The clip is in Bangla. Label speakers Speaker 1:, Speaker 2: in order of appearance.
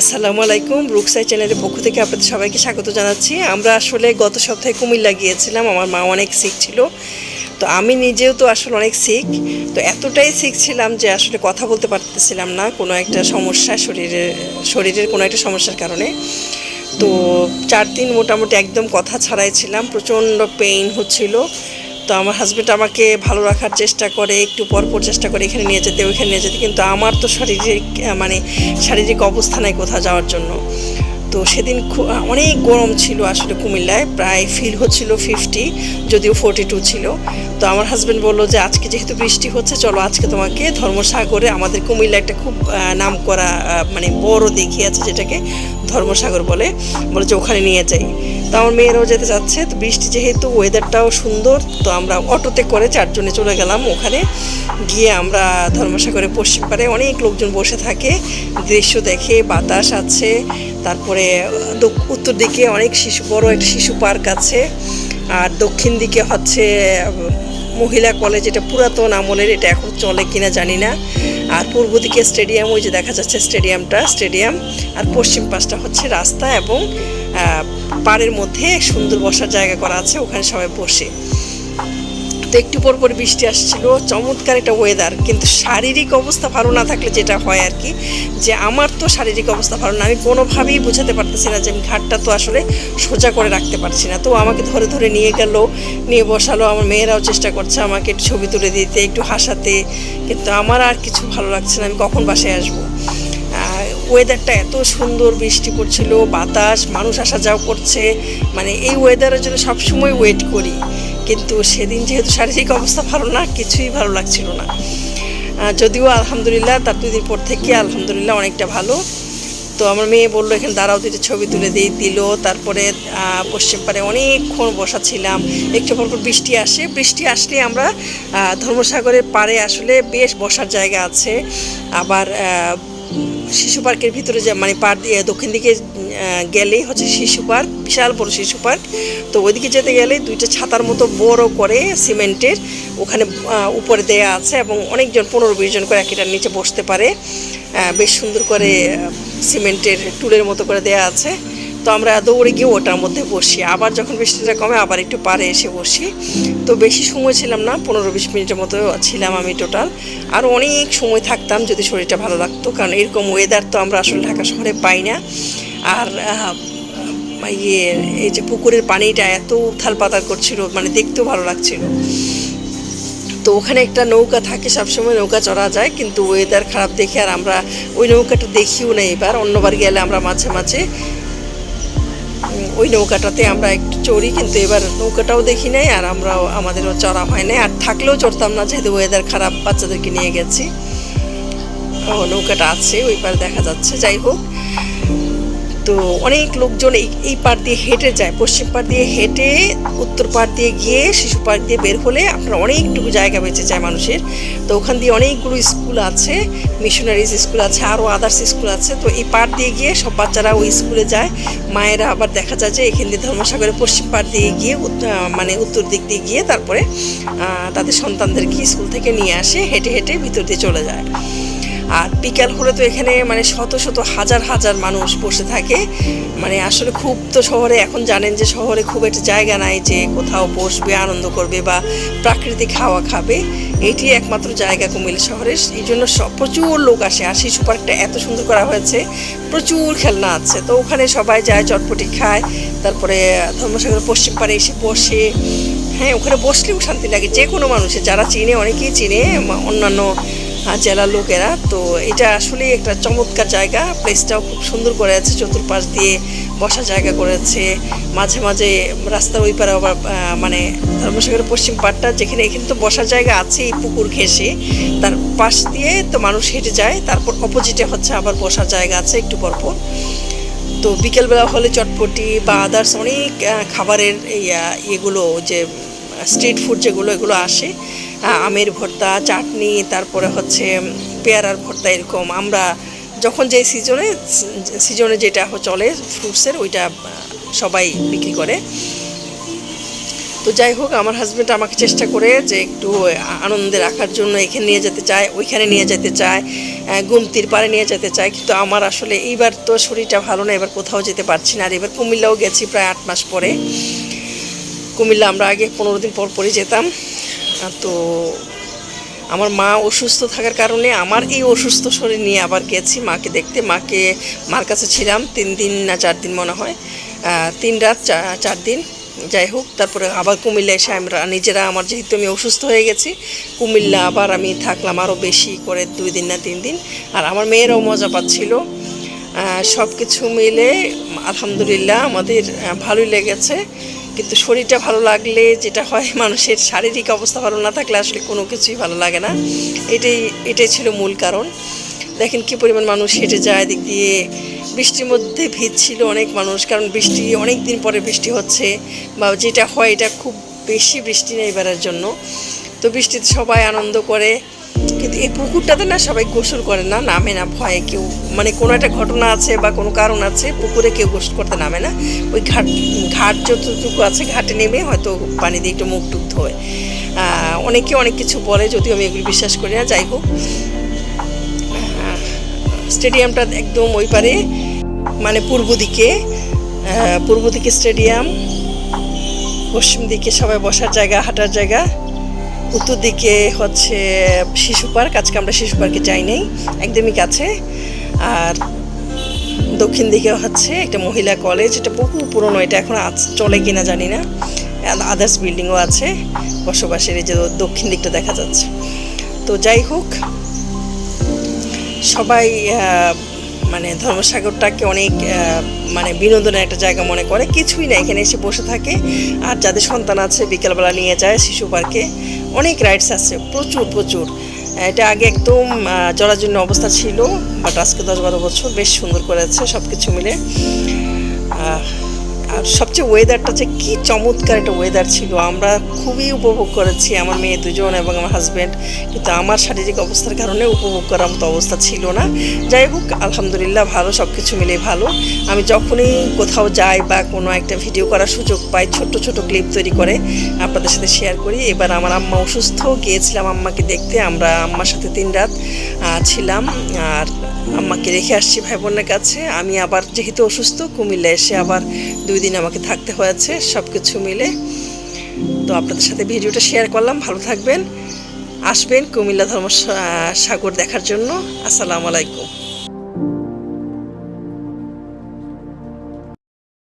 Speaker 1: আসসালামু আলাইকুম রুকসাই চ্যানেলের পক্ষ থেকে আপনাদের সবাইকে স্বাগত জানাচ্ছি। আমরা আসলে গত সপ্তাহে কুমিল্লা গিয়েছিলাম, আমার মা অনেক সিক ছিল। তো আমি নিজেও তো আসলে অনেক সিক তো এতটাই সিক ছিলাম যে আসলে কথা বলতে পারতেছিলাম না কোনো একটা সমস্যা শরীরের শরীরের কোনো একটা সমস্যার কারণে। তো চার দিন মোটামুটি একদম কথা ছাড়াই ছিলাম, প্রচণ্ড পেইন হচ্ছিল। তো আমার হাজব্যান্ড আমাকে ভালো রাখার চেষ্টা করে, একটু পর পর চেষ্টা করে এখানে নিয়ে যেতে, ওইখানে নিয়ে যেতে, কিন্তু আমার তো শারীরিক মানে শারীরিক অবস্থা নাই কোথাও যাওয়ার জন্য। তো সেদিন অনেক গরম ছিল আসলে কুমিল্লায়, প্রায় ফিল হচ্ছিল ফিফটি যদিও ফোরটি টু ছিল। তো আমার হাজব্যান্ড বলল যে, আজকে যেহেতু বৃষ্টি হচ্ছে, চলো আজকে তোমাকে ধর্মসাগরে আমাদের কুমিল্লা একটা খুব নাম করা মানে বড় দেখি আছে যেটাকে ধর্মসাগর বলে। বলে যে, ওখানে নিয়ে যাই। তো আমার মেয়েরাও যেতে চাচ্ছে, তো বৃষ্টি যেহেতু ওয়েদারটাও সুন্দর, তো আমরা অটোতে করে চারজনে চলে গেলাম। ওখানে গিয়ে আমরা ধর্মসাগরে পশ্চিম পারে অনেক লোকজন বসে থাকে, দৃশ্য দেখে, বাতাস আছে, তারপরে উত্তর দিকে অনেক শিশু, বড় একটা শিশু পার্ক আছে, আর দক্ষিণ দিকে হচ্ছে মহিলা কলেজ, এটা পুরাতন আমলের, এটা এখন চলে কিনা জানি না। আর পূর্ব দিকে স্টেডিয়াম, ওই যে দেখা যাচ্ছে স্টেডিয়ামটা, স্টেডিয়াম, আর পশ্চিম পাশটা হচ্ছে রাস্তা এবং পাড়ের মধ্যে সুন্দর বসার জায়গা করা আছে, ওখানে সবাই বসে। তো একটু পর পর বৃষ্টি আসছিল, চমৎকার একটা ওয়েদার কিন্তু শারীরিক অবস্থা ভালো না থাকলে যেটা হয় আর কি, যে আমার তো শারীরিক অবস্থা ভালো না, আমি কোনোভাবেই বোঝাতে পারতেছি না যে আমি ঘাটটা তো আসলে সোজা করে রাখতে পারছি না। তো আমাকে ধরে ধরে নিয়ে গেল, নিয়ে বসালো, আমার মেয়েরাও চেষ্টা করছে আমাকে একটু ছবি তুলে দিতে, একটু হাসাতে, কিন্তু আমার আর কিছু ভালো লাগছে না, আমি কখন বাসায় আসব? ওয়েদারটা এত সুন্দর, বৃষ্টি পড়ছিল, বাতাস, মানুষ আসা যাওয়া করছে। মানে এই ওয়েদারের জন্য সবসময় ওয়েট করি। কিন্তু সেদিন যেহেতু শারীরিক অবস্থা ভালো না, কিছুই ভালো লাগছিল না। যদিও আলহামদুলিল্লাহ, তার দুই দিন পর থেকে আলহামদুলিল্লাহ অনেকটা ভালো। তো আমার মেয়ে বলল, এখানে দাঁড়াও দুটো ছবি তুলে দিয়ে দিল। তারপরে পশ্চিম পাড়ে অনেকক্ষণ বসা ছিলাম একটু পর বৃষ্টি আসে। বৃষ্টি আসলে আমরা ধর্মসাগরের পাড়ে আসলে বেশ বসার জায়গা আছে। আবার শিশু পার্কের ভিতরে যে মানে পার দিয়ে দক্ষিণ দিকে গেলেই হচ্ছে শিশু পার্ক, বিশাল বড় শিশু পার্ক। তো ওইদিকে যেতে গেলে দুইটা ছাতার মতো বড় করে সিমেন্টের ওখানে উপরে দেয়া আছে এবং অনেকজন পনেরো বিশ জন করে একটার নিচে বসতে পারে। বেশ সুন্দর করে সিমেন্টের টুলের মতো করে দেয়া আছে। তো আমরা দৌড়ে গিয়ে ওটার মধ্যে বসি। আবার যখন বৃষ্টিটা কমে আবার একটু পারে এসে বসি। তো বেশি সময় ছিলাম না, পনেরো বিশ মিনিটের মতো ছিলাম আমি টোটাল আর অনেক সময় থাকতাম যদি শরীরটা ভালো লাগতো, কারণ এরকম ওয়েদার তো আমরা আসলে ঢাকা শহরে পাই না। আর ইয়ে এই যে পুকুরের পানিটা এত উথাল পাতাল করছিল মানে দেখতেও ভালো লাগছিল। তো ওখানে একটা নৌকা থাকে, সবসময় নৌকা চড়া যায়, কিন্তু ওয়েদার খারাপ দেখে আর আমরা ওই নৌকাটা দেখিও না এবার। অন্যবার গেলে আমরা মাঝে মাঝে ওই নৌকাটাতে আমরা একটু চড়ি, কিন্তু এবার নৌকাটাও দেখি নাই আর আমরাও, আমাদেরও চড়া হয় নাই। আর থাকলেও চড়তাম না, যেহেতু ওয়েদার খারাপ, বাচ্চাদেরকে নিয়ে গেছি। ও, নৌকাটা আছে, ওই পার দেখা যাচ্ছে। যাই হোক তো অনেক লোকজন এই এই পার দিয়ে হেঁটে যায়। পশ্চিম পার দিয়ে হেঁটে উত্তর পার দিয়ে গিয়ে শিশু পার্ক দিয়ে বের হলে আপনার অনেকটুকু জায়গা বেঁচে যায় মানুষের। তো ওখান দিয়ে অনেকগুলো স্কুল আছে মিশনারিজ স্কুল আছে, আরও আদার্স স্কুল আছে। তো এই পার দিয়ে গিয়ে সব বাচ্চারা ওই স্কুলে যায়। মায়েরা আবার দেখা যায় যে এখান দিয়ে ধর্মসাগরের পশ্চিম পার দিয়ে গিয়ে মানে উত্তর দিক দিয়ে গিয়ে তারপরে তাদের সন্তানদেরকে স্কুল থেকে নিয়ে আসে, হেঁটে হেঁটে ভিতর দিয়ে চলে যায়। আর বিকাল হলে তো এখানে মানে শত শত হাজার হাজার মানুষ বসে থাকে। মানে আসলে খুব তো শহরে, এখন জানেন যে শহরে খুব একটা জায়গা নাই যে কোথাও বসবে, আনন্দ করবে বা প্রাকৃতিক হাওয়া খাবে। এটি একমাত্র জায়গা কুমিল্লা শহরে এই জন্য প্রচুর লোক আসে। আর শিশু পার্কটা এত সুন্দর করা হয়েছে। প্রচুর খেলনা আছে। তো ওখানে সবাই যায়, চটপটি খায়। তারপরে ধর্মসাগর পশ্চিম পাড়ে এসে বসে। হ্যাঁ ওখানে বসলেও শান্তি লাগে। যে কোনো মানুষের, যারা চিনে, অনেকেই চিনে। অন্যান্য জেলার লোকেরা। তো এটা আসলে একটা চমৎকার জায়গা। প্লেসটাও খুব সুন্দর করে আছে, চতুর্পাশ দিয়ে বসার জায়গা করেছে মাঝে মাঝে রাস্তার ওই পারে আবার মানে ধর্মসাগরের পশ্চিম পাটটা যেখানে এখানে তো বসার জায়গা আছে, এই পুকুর ঘেঁষে। তার পাশ দিয়ে তো মানুষ হেঁটে যায়, তারপর অপোজিটে হচ্ছে আবার বসার জায়গা আছে একটু পরপর তো বিকেলবেলা হলে চটপটি বা আদার্স অনেক খাবারের ইয়েগুলো যে স্ট্রিট ফুড যেগুলো, এগুলো আসে। আমের ভর্তা, চাটনি, তারপরে হচ্ছে পেয়ারার ভর্তা এরকম। আমরা যখন যে সিজনে সিজনে যেটা চলে ফ্রুটসের, ওইটা সবাই বিক্রি করে। তো তো যাই হোক, আমার হাজব্যান্ড আমাকে চেষ্টা করে যে একটু আনন্দে রাখার জন্য এখানে নিয়ে যেতে চায়, ওইখানে নিয়ে যেতে চায় গুমতির পাড়ে নিয়ে যেতে চায়। কিন্তু আমার আসলে এইবার তো শরীরটা ভালো না, এবার কোথাও যেতে পারছি না। আর এবার কুমিল্লাও গেছি প্রায় আট মাস পরে। কুমিল্লা আমরা আগে পনেরো দিন পর পরই যেতাম। তো আমার মা অসুস্থ থাকার কারণে আমার এই অসুস্থ শরীর নিয়ে আবার গেছি মাকে দেখতে। মাকে, মার কাছে ছিলাম তিন দিন না চার দিন মনে হয়। তিন রাত চার দিন। যাই হোক, তারপরে আবার কুমিল্লা এসে আমরা নিজেরা আমার যেহেতু আমি অসুস্থ হয়ে গেছি, কুমিল্লা আবার আমি থাকলাম আরও বেশি করে দুই দিন না তিন দিন। আর আমার মেয়েরাও মজা পাচ্ছিল। সব কিছু মিলে আলহামদুলিল্লাহ আমাদের ভালোই লেগেছে। কিন্তু শরীরটা ভালো লাগলে যেটা হয়, মানুষের শারীরিক অবস্থা ভালো না থাকলে আসলে কোনো কিছুই ভালো লাগে না। এটাই এটাই ছিল মূল কারণ। দেখেন কি পরিমাণ মানুষ হেঁটে যায় দিক দিয়ে বৃষ্টির মধ্যে ভিড় ছিল অনেক মানুষ, কারণ বৃষ্টি অনেক দিন পরে বৃষ্টি হচ্ছে বা যেটা হয়, এটা খুব বেশি বৃষ্টি নেই এবারের জন্য। তো বৃষ্টিতে সবাই আনন্দ করে কিন্তু এই পুকুরটাতে না সবাই গোসল করে না, নামে না, ভয়ে কেউ মানে কোনো একটা ঘটনা আছে বা কোনো কারণ আছে, পুকুরে কেউ গোসল করতে নামে না। ওই ঘাট ঘাট যতটুকু আছে, ঘাটে নেমে হয়তো পানি দিয়ে একটু মুখ টুক ধোয়। অনেকে অনেক কিছু বলে, যদিও আমি এগুলি বিশ্বাস করি না, যাই হোক। স্টেডিয়ামটা একদম ওই পারে মানে পূর্ব দিকে পূর্ব দিকে স্টেডিয়াম, পশ্চিম দিকে সবাই বসার জায়গা, হাঁটার জায়গা। উত্তর দিকে হচ্ছে শিশু পার্ক। আজকে আমরা শিশু পার্কে যাই নাই, একদমই কাছে। আর দক্ষিণ দিকে হচ্ছে একটা মহিলা কলেজ এটা বহু পুরনো, এটা এখন আজ- চলে কিনা জানি না। আদার্স বিল্ডিংও আছে, বসবাসের এই যে দক্ষিণ দিকটা দেখা যাচ্ছে। তো যাই হোক, সবাই মানে ধর্মসাগরটাকে অনেক মানে বিনোদনের একটা জায়গা মনে করে। কিছুই না, এখানে এসে বসে থাকে। আর যাদের সন্তান আছে, বিকেলবেলা নিয়ে যায় শিশু পার্কে। অনেক রাইডস আছে, প্রচুর প্রচুর। এটা আগে একদম জরাজীর্ণ অবস্থা ছিল বাট আজকে দশ বারো বছর, বেশ সুন্দর করেছে সব কিছু মিলে আর সবচেয়ে ওয়েদারটা যে কি চমৎকার একটা ওয়েদার ছিল, আমরা খুবই উপভোগ করেছি, আমার মেয়ে দুজন এবং আমার হাজব্যান্ড কিন্তু আমার শারীরিক অবস্থার কারণে উপভোগ করার মতো অবস্থা ছিল না। যাই হোক, আলহামদুলিল্লাহ ভালো সব কিছু মিলে ভালো। আমি যখনই কোথাও যাই বা কোনো একটা ভিডিও করার সুযোগ পাই, ছোট্ট ছোট ক্লিপ তৈরি করে আপনাদের সাথে শেয়ার করি। এবার আমার আম্মা অসুস্থ, গিয়েছিলাম আম্মাকে দেখতে। আমরা আম্মার সাথে তিন রাত ছিলাম। আর আম্মাকে রেখে আসছি ভাই বোনের কাছে। আমি আবার যেহেতু অসুস্থ, কুমিল্লা এসে আবার দুই দিন আমাকে থাকতে হয়েছে সব কিছু মিলে। তো আপনাদের সাথে ভিডিওটা শেয়ার করলাম। ভালো থাকবেন। আসবেন কুমিল্লা ধর্ম সাগর দেখার জন্য। আসসালামু আলাইকুম।